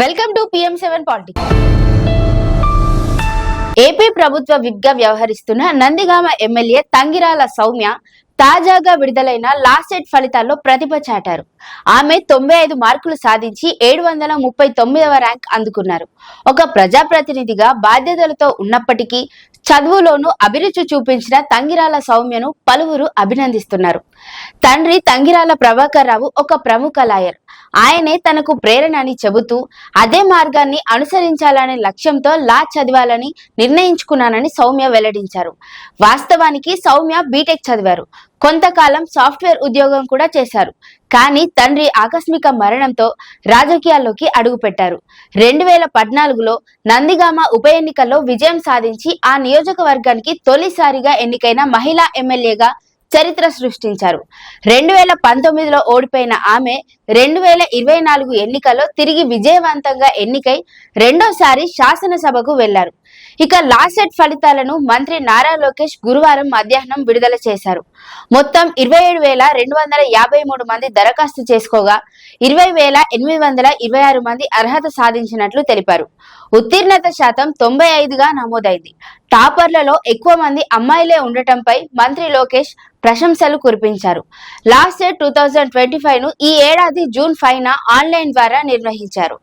Welcome to PM seven politics. AP ప్రభుత్వ విగ్గా వ్యవహరిస్తున్న నందిగామ ఎమ్మెల్యే తంగిరాల సౌమ్య తాజాగా విడుదలైన లాస్ట్ సెట్ ఫలితాల్లో ప్రతిభ చాటారు. ఆమె తొంభై ఐదు మార్కులు సాధించి ఏడు వందల ముప్పై తొమ్మిదవ ర్యాంక్ అందుకున్నారు. ఒక ప్రజాప్రతినిధిగా బాధ్యతలతో ఉన్నప్పటికీ చదువులోనూ అభిరుచి చూపించిన తంగిరాల సౌమ్యను పలువురు అభినందిస్తున్నారు. తండ్రి తంగిరాల ప్రభాకర్ రావు ఒక ప్రముఖ లాయర్. ఆయనే తనకు ప్రేరణ అని చెబుతూ అదే మార్గాన్ని అనుసరించాలనే లక్ష్యంతో లా చదవాలని నిర్ణయించుకున్నానని సౌమ్య వెల్లడించారు. వాస్తవానికి సౌమ్య బీటెక్ చదివారు. కొంతకాలం సాఫ్ట్వేర్ ఉద్యోగం కూడా చేశారు. కానీ తండ్రి ఆకస్మిక మరణంతో రాజకీయాల్లోకి అడుగుపెట్టారు. రెండు వేల పద్నాలుగులో నందిగామ ఉప ఎన్నికల్లో విజయం సాధించి ఆ నియోజకవర్గానికి తొలిసారిగా ఎన్నికైన మహిళా ఎమ్మెల్యేగా చరిత్ర సృష్టించారు. రెండు వేల పంతొమ్మిదిలో ఓడిపోయిన ఆమె రెండు వేల ఇరవై నాలుగు ఎన్నికల్లో తిరిగి విజయవంతంగా ఎన్నికై రెండోసారి శాసనసభకు వెళ్ళారు. ఇక లాసెట్ ఫలితాలను మంత్రి నారా లోకేష్ గురువారం మధ్యాహ్నం విడుదల చేశారు. మొత్తం ఇరవై ఏడు వేల రెండు వందల యాభై మూడు మంది దరఖాస్తు చేసుకోగా ఇరవై వేల ఎనిమిది వందల ఇరవై ఆరు మంది అర్హత సాధించినట్లు తెలిపారు. ఉత్తీర్ణత శాతం తొంభై ఐదుగా నమోదైంది. టాపర్లలో ఎక్కువ మంది అమ్మాయిలే ఉండటంపై మంత్రి లోకేష్ ప్రశంసలు కురిపించారు. Last year two thousand twenty ఫైవ్ను ఈ ఏడాది జూన్ ఫైవ్ ఆన్లైన్ ద్వారా నిర్వహించారు.